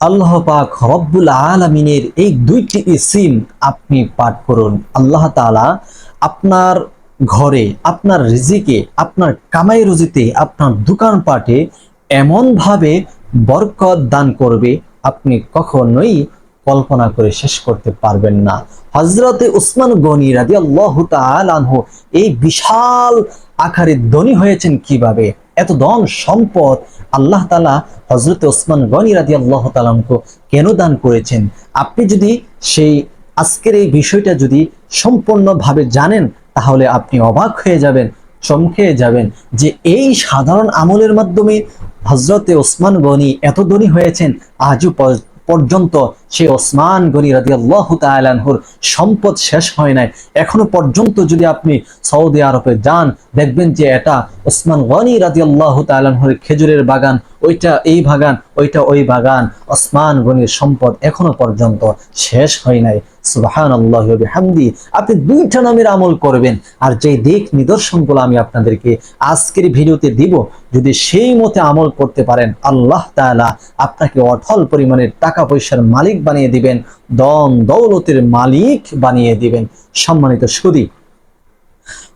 আল্লাহ পাক রব্বুল আলমিনের এই দুইটি ইসিম আপনি পাঠ করুন। আল্লাহ তালা আপনার ঘরে, আপনার রিজিকে, আপনার কামাই রুজিতে, আপনার দোকানপাটে এমনভাবে বরকত দান করবে, আপনি কখনোই কল্পনা করে শেষ করতে পারবেন না। হজরতে উসমান গনি রাজি আল্লাহ এই বিশাল আকারে ধনী হয়েছেন কীভাবে? এত ধন সম্পদ আল্লাহ তালা হজরত ওসমান গনি রাজি আল্লাহ তালামকে কেন দান করেছেন? আপনি যদি সেই আজকের এই বিষয়টা যদি সম্পূর্ণভাবে জানেন, তাহলে আপনি অবাক হয়ে যাবেন, চমকে যাবেন যে এই সাধারণ আমলের মাধ্যমে হজরতে ওসমান গনি এত ধনী হয়েছেন, আজও পর্যন্ত সে ওসমান গনি রাজি আল্লাহ তালানহুর সম্পদ শেষ হয় নাই। এখনও পর্যন্ত যদি আপনি সৌদি আরবে যান, দেখবেন যে এটা ওসমান গনি রাজি আল্লাহ তালানহুর খেজুরের বাগান, ওইটা এই বাগান, ওইটা ওই বাগান। ওসমান গনির সম্পদ এখনও পর্যন্ত শেষ হয় নাই। সুবাহান আল্লাহ হামদি আপনি দুইটা নামের আমল করবেন, আর যে দিক নিদর্শনগুলো আমি আপনাদেরকে আজকের ভিডিওতে দিব, যদি সেই মতে আমল করতে পারেন, আল্লাহ তাআলা আপনাকে অঠল পরিমাণের টাকা পয়সার মালিক বানিয়ে দিবেন, দম দৌলতের মালিক বানিয়ে দিবেন। সম্মানিত সুদী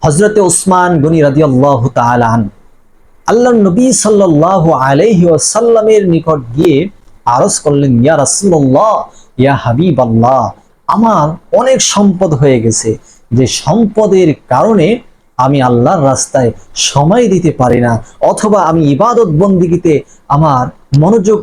হজরতে ওসমান গনি রাদিয়াল্লাহু তাআলা আন আল্লাহ নবী সাল্লাল্লাহু আলাইহি ওয়াসাল্লামের নিকট গিয়ে আরজ করলেন, ইয়া রাসূলুল্লাহ, ইয়া হাবিবাল্লাহ, আমার অনেক সম্পদ হয়ে গেছে। যে সম্পদের কারণে আমি আল্লাহর রাস্তায় সময় দিতে পারি না, অথবা আমি ইবাদত বন্দিগিতে আমার মনোযোগ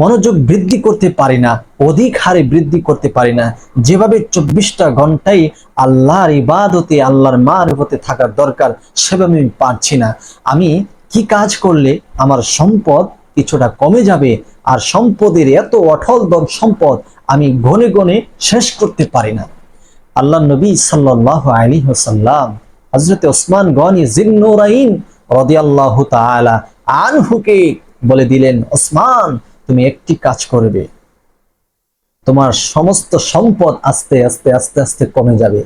মনোযোগ বৃদ্ধি করতে পারি না, অধিক হারে বৃদ্ধি করতে পারি না। যেভাবে চব্বিশটা ঘন্টায় আল্লাহর ইবাদতে, আল্লাহর মারফতে থাকার দরকার, সেভাবে আমি পারছি না। আমি কি কাজ করলে আমার সম্পদ কিছুটা কমে যাবে আর সম্পদের এত অঠল দম সম্পদ আমি গনে গনে শেষ করতে পারি না? আল্লাহ নবী সাল্লাহ আলী হোসাল্লাম হজরত ওসমান গনি জিন্নুরাইন রদিয়াল্লাহ তাআলা আনহুকে বলে দিলেন, ওসমান তুমি একটি কাজ করবে, তোমার সমস্ত সম্পদ আস্তে আস্তে আস্তে আস্তে কমে যাবে।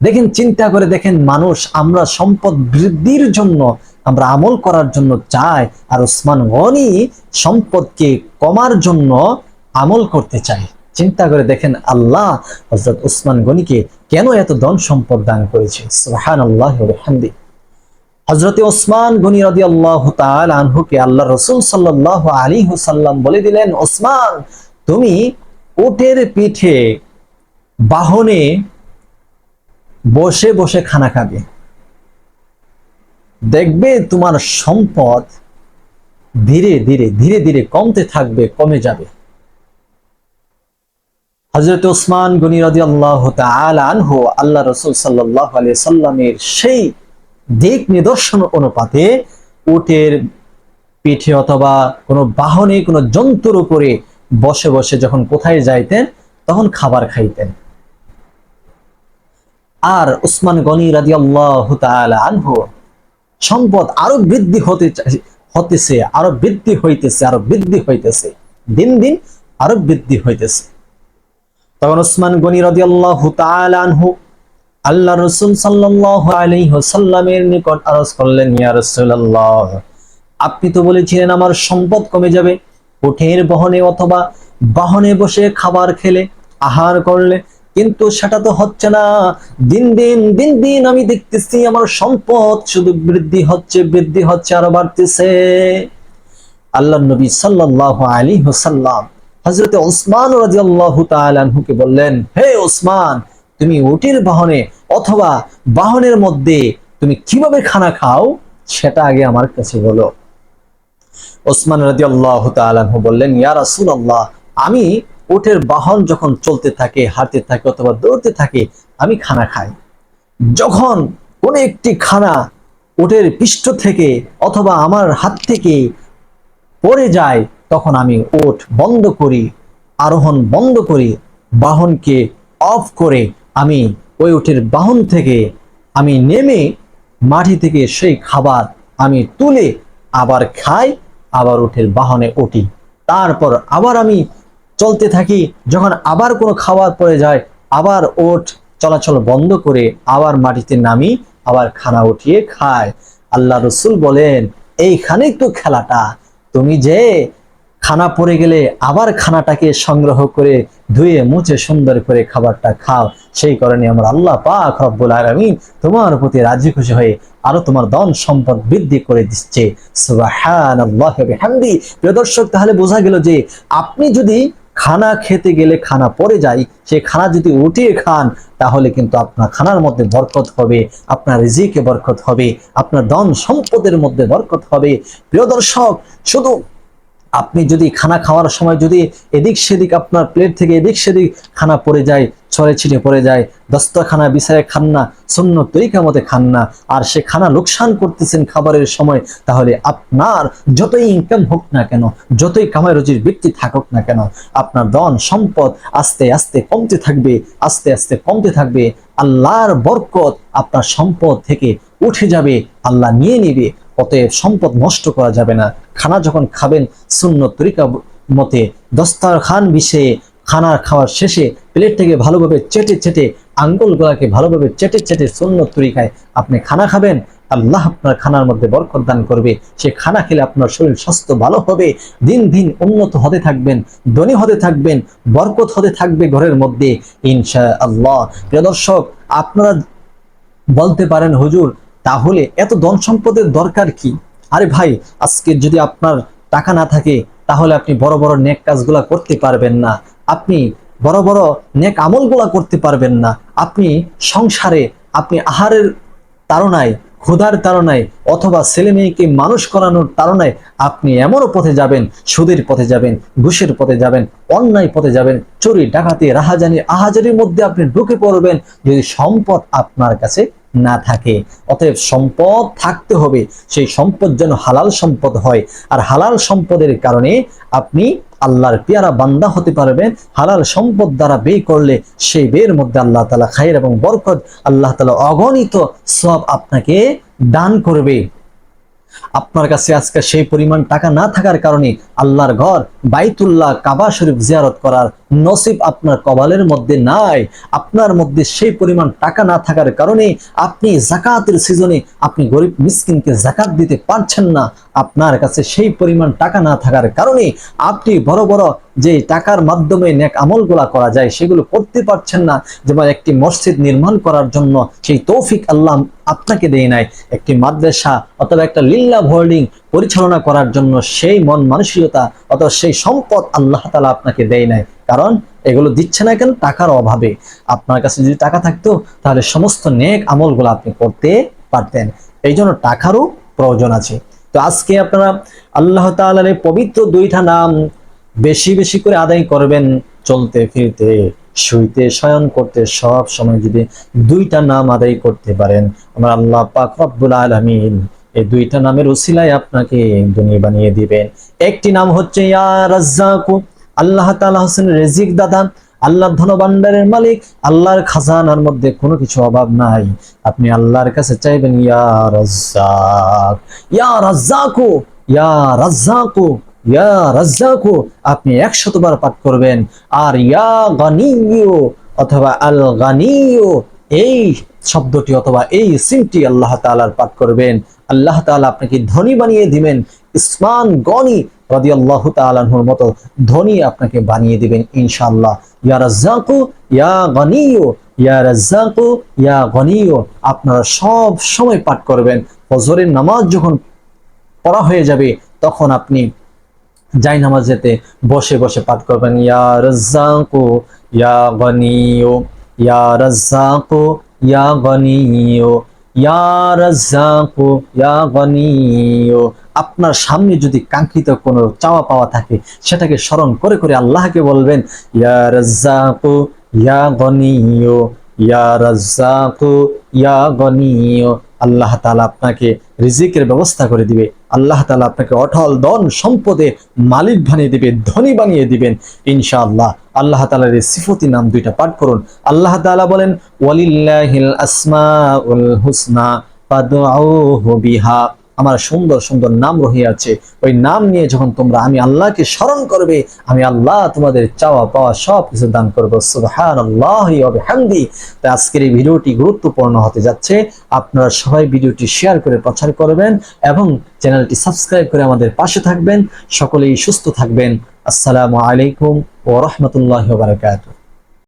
দেখেন, চিন্তা করে দেখেন, মানুষ আমরা সম্পদ বৃদ্ধির জন্য, আমরা আমল করার জন্য চাই, আর ওসমান গনি সম্পদকে কমার জন্য আমল করতে চায়। চিন্তা করে দেখেন, আল্লাহ হজরত উসমান গনিকে কেন এত ধন সম্পদ দান করেছে? সুহান আল্লাহ হামদি হজরতে ওসমান গনি রাদি আল্লাহ আনহুকে আল্লাহ রসুল সাল্লাহ আলী হুসাল্লাম বলে দিলেন, ওসমান, তুমি উটের পিঠে বাহনে বসে বসে খানা খাবে। দেখবে তোমার সম্পদ ধীরে ধীরে ধীরে ধীরে কমতে থাকবে, কমে যাবে। হজরত ওসমান গনি রাজি আল্লাহ আনহু আল্লাহ রসুল সাল্লাহ আলিয়া সাল্লামের সেই দিক নিদর্শন অনুপাতে উটের পিঠে অথবা কোনো বাহনে কোনো জন্তুর উপরে বসে বসে যখন কোথায় যাইতেন, তখন খাবার খাইতেন। আর উসমান গনি রাজি আল্লাহ আনহু, সম্পদ আরও বৃদ্ধি হতে হতেছে, আরও বৃদ্ধি হইতেছে, আরও বৃদ্ধি হইতেছে, দিন দিন আরও বৃদ্ধি হইতেছে। তখন উসমান গনি রাজি আল্লাহ আনহু আল্লাহ রসুল সাল্লাহ আলাইসাল্লামের নিকট আরজ করলেন, ইয়া রসুল্লাহ আপনি তো বলেছিলেন আমার সম্পদ কমে যাবে, উঠের বহনে অথবা বাহনে বসে খাবার খেলে আহার করলে, কিন্তু সেটা তো হচ্ছে না। দিন দিন দিন দিন আমি দেখতেছি আমার সম্পদ শুধু বৃদ্ধি হচ্ছে বৃদ্ধি হচ্ছে আরও বাড়তেছে। আল্লাহ নবী সাল্লাহ আলী হোসাল্লাম হজরত ওসমান রাজিয়াল্লাহু তাআলাহুকে বললেন, হে ওসমান তুমি উটির বাহনে অথবা বাহনের মধ্যে তুমি কীভাবে খানা খাও, সেটা আগে আমার কাছে বলো। ওসমান রাদিয়াল্লাহু তাআলাহু বললেন, ইয়া রাসূলুল্লাহ, আমি উটের বাহন যখন চলতে থাকে, হাঁটতে থাকে অথবা দৌড়তে থাকে, আমি খানা খাই। যখন কোন একটি খানা উটের পৃষ্ঠ থেকে অথবা আমার হাত থেকে পড়ে যায়, তখন আমি ওঠ বন্ধ করি, আরোহণ বন্ধ করি, বাহনকে অফ করে আমি ওই উটের বাহন থেকে আমি নেমে মাটি থেকে সেই খাবার আমি তুলে আবার খাই, আবার উঠের বাহনে উঠি। তারপর আবার আমি চলতে থাকি, যখন আবার কোনো খাবার পড়ে যায়, আবার ওঠ, চলাচল বন্ধ করে আবার মাটিতে নামি, আবার খানা উঠিয়ে খায় আল্লাহ রসুল বলেন, এইখানেই তো খেলাটা। তুমি যে খানা পড়ে গেলে আবার খানাটাকে সংগ্রহ করে ধুয়ে, মুছে সুন্দর করে খাবারটা খাও। সেই কারণে আমার আল্লাহ পাক রব্বুল আলামিন তোমার প্রতি রাজি খুশি হয়ে আরও তোমার দন সম্পদ বৃদ্ধি করে দিচ্ছে। প্রিয় দর্শক, তাহলে বোঝা গেল যে আপনি যদি খানা খেতে গেলে খানা পড়ে যায়, সে খানা যদি উঠিয়ে খান, তাহলে কিন্তু আপনার খানার মধ্যে বরকত হবে, আপনার রিজিকে বরকত হবে, আপনার দন সম্পদের মধ্যে বরকত হবে। প্রিয় দর্শক, শুধু আপনি যদি খানা খাওয়ার সময় যদি এদিক সেদিক আপনার প্লেট থেকে এদিক সেদিক খানা পড়ে যায়, ছড়ে ছিটে পড়ে যায়, দস্তখানা বিছায় খান না শূন্য তরিকা মতে খান না, আর সে খানা লোকসান করতেছেন খাবারের সময়, তাহলে আপনার যতই ইনকাম হোক না কেন, যতই কামাই রুজির বৃত্তি থাকুক না কেন, আপনার ধন সম্পদ আস্তে আস্তে কমতে থাকবে, আস্তে আস্তে কমতে থাকবে, আল্লাহর বরকত আপনার সম্পদ থেকে উঠে যাবে, আল্লাহ নিয়ে নিবে অতএব সম্পদ নষ্ট করা যাবে না। খানা যখন খাবেন শূন্য তরিকা মতে দস্তারখান বিষয়ে খানা খাওয়ার শেষে প্লেটটাকে ভালোভাবে চেটে চেটে, আঙ্গুল আঙ্গুলগুলাকে ভালোভাবে চেটে চেটে শূন্য তরিকায় আপনি খানা খাবেন, আল্লাহ আপনার খানার মধ্যে বরকত দান করবে। সে খানা খেলে আপনার শরীর স্বাস্থ্য ভালো হবে, দিন দিন উন্নত হতে থাকবেন, ধনী হতে থাকবেন, বরকত হতে থাকবে ঘরের মধ্যে। ইনশা আল্লাহ প্রিয় দর্শক, আপনারা বলতে পারেন, হুজুর তাহলে এত ধন সম্পদের দরকার কি? আরে ভাই, আজকে যদি আপনার টাকা না থাকে, তাহলে আপনি বড় বড় নেক কাজগুলা করতে পারবেন না। আপনি বড় বড় নেক আমলগুলা করতে পারবেন না। আপনি সংসারে, আপনি আহারের তাড়নায়, ক্ষুধার তাড়নায় অথবা ছেলে মেয়েকে মানুষ করানোর তাড়নায় আপনি এমনও পথে যাবেন, সুদের পথে যাবেন, ঘুষের পথে যাবেন, অন্যায় পথে যাবেন, চুরি, ডাকাতি, রাহাজানি, আহাজারির মধ্যে আপনি ঢুকে পড়বেন যদি সম্পদ আপনার কাছে না থাকে। অতএব সম্পদ থাকতে হবে, সেই সম্পদ যেন হালাল সম্পদ হয়। আর হালাল সম্পদের কারণে আপনি আল্লাহর পেয়ারা বান্দা হতে পারবেন। হালাল সম্পদ দ্বারা ব্যয় করলে সেই বের মধ্যে আল্লাহ তালা খায়ের এবং বরকত, আল্লাহ তালা অগণিত সব আপনাকে দান করবে। আপনার কাছে আজকে সেই পরিমাণ টাকা না থাকার কারণে আল্লাহর ঘর বাইতুল্লাহ কাবা শরীফ জিয়ারত করার নসিব আপনার কবালের মধ্যে নাই। আপনার মধ্যে সেই পরিমাণ টাকা না থাকার কারণে আপনি জাকাতের সিজনে আপনি গরিব মিসকিনকে জাকাত দিতে পারছেন না। আপনার কাছে সেই পরিমাণ টাকা না থাকার কারণে আপনি বড় বড় যে টাকার মাধ্যমে নেক আমলগুলা করা যায়, সেগুলো করতে পারছেন না। যেমন একটি মসজিদ নির্মাণ করার জন্য সেই তৌফিক আল্লাহ আপনাকে দেয় নাই একটি মাদ্রাসা অথবা একটা লিল্লা হোল্ডিং পরিচালনা করার জন্য সেই মন মানসিকতা অথবা সেই সম্পদ আল্লাহ তালা আপনাকে দেয় নাই। কারণ এগুলো দিচ্ছে না কেন? টাকার অভাবে। আপনার কাছে যদি টাকা থাকতো, তাহলে সমস্ত নেক আমলগুলো আপনি করতে পারতেন। এই জন্য টাকারও প্রয়োজন আছে। তো আজকে আপনারা আল্লাহ তাআলার এই পবিত্র দুইটা নাম বেশি বেশি করে আদায় করবেন চলতে ফিরতে। শুইতে শয়ন করতে, সব সময় যদি দুইটা নাম আদায় করতে পারেন, আমার আল্লাহ পাক রব্বুল আলামিন এই দুইটা নামের উসিলায় আপনাকে দুনিয়া বানিয়ে দিবেন। একটি নাম হচ্ছে আল্লাহ তাআলা হোসেন রেজিক দাদা, আল্লাহর ধনভাণ্ডারের মালিক, আল্লাহর খাজানার মধ্যে কোনো কিছু অভাব নাই। আপনি আল্লাহর কাছে চাইবেন, ইয়া রাজ্জাক, ইয়া রাজ্জাকু ইয়া রাজ্জাকু। ইয়া রাজ্জাকু, আপনি একশতবার পাঠ করবেন। আর ইয়া গানিয়ু অথবা আল গানিয়ু এই শব্দটি অথবা এই সিমটি আল্লাহ তাআলার পাঠ করবেন। আল্লাহ তাআলা আপনাকে ধনী বানিয়ে দিবেন। ইসমান গনি রাদিয়াল্লাহু তাআলার মতো ধনী আপনাকে বানিয়ে দিবেন ইনশাআল্লাহ। ইয়া রাজ্জাকু, ইয়া গানিয়ু ইয়া রাজ্জাকু, ইয়া গানিয়ু আপনারা সব সময় পাঠ করবেন। ফজরের নামাজ যখন পড়া হয়ে যাবে, তখন আপনি যাই নামাজেতে বসে বসে পাঠ করবেন, ইয়া রাজ্জাকু, ইয়া গানিয়ু, ইয়া রাজ্জাকু, ইয়া গানিয়ু, ইয়া রাজ্জাকু, ইয়া গানিয়ু। আপনার সামনে যদি কাঙ্ক্ষিত কোনো চাওয়া পাওয়া থাকে, সেটাকে স্মরণ করে করে আল্লাহকে বলবেন, ইয়া রাজ্জাকু, ইয়া গানিয়ু, ইয়া রাজ্জাকু, ইয়া গানিয়ু। আল্লাহ তালা আপনাকে রিজিকের ব্যবস্থা করে দিবে। আল্লাহ তালা আপনাকে অটল দন সম্পদে মালিক বানিয়ে দিবে, ধনী বানিয়ে দিবেন ইনশাআল্লাহ। আল্লাহ তালার এই সিফতি নাম দুইটা পাঠ করুন। আল্লাহ তালা বলেন, ওয়ালিল্লাহিল আসমাউল হুসনা, ফাদউহু বিহা। আমার সুন্দর সুন্দর নাম রহিয়াছে ওই নাম নিয়ে যখন তোমরা আমি আল্লাহকে স্মরণ করবে, আমি আল্লাহ তোমাদের চাওয়া পাওয়া সব কিছু দান করব। হামদি তাই আজকের এই ভিডিওটি গুরুত্বপূর্ণ হতে যাচ্ছে। আপনারা সবাই ভিডিওটি শেয়ার করে প্রচার করবেন এবং চ্যানেলটি সাবস্ক্রাইব করে আমাদের পাশে থাকবেন। সকলেই সুস্থ থাকবেন। আসসালামু আলাইকুম ও রহমতুল্লাহ বারকাতুহ।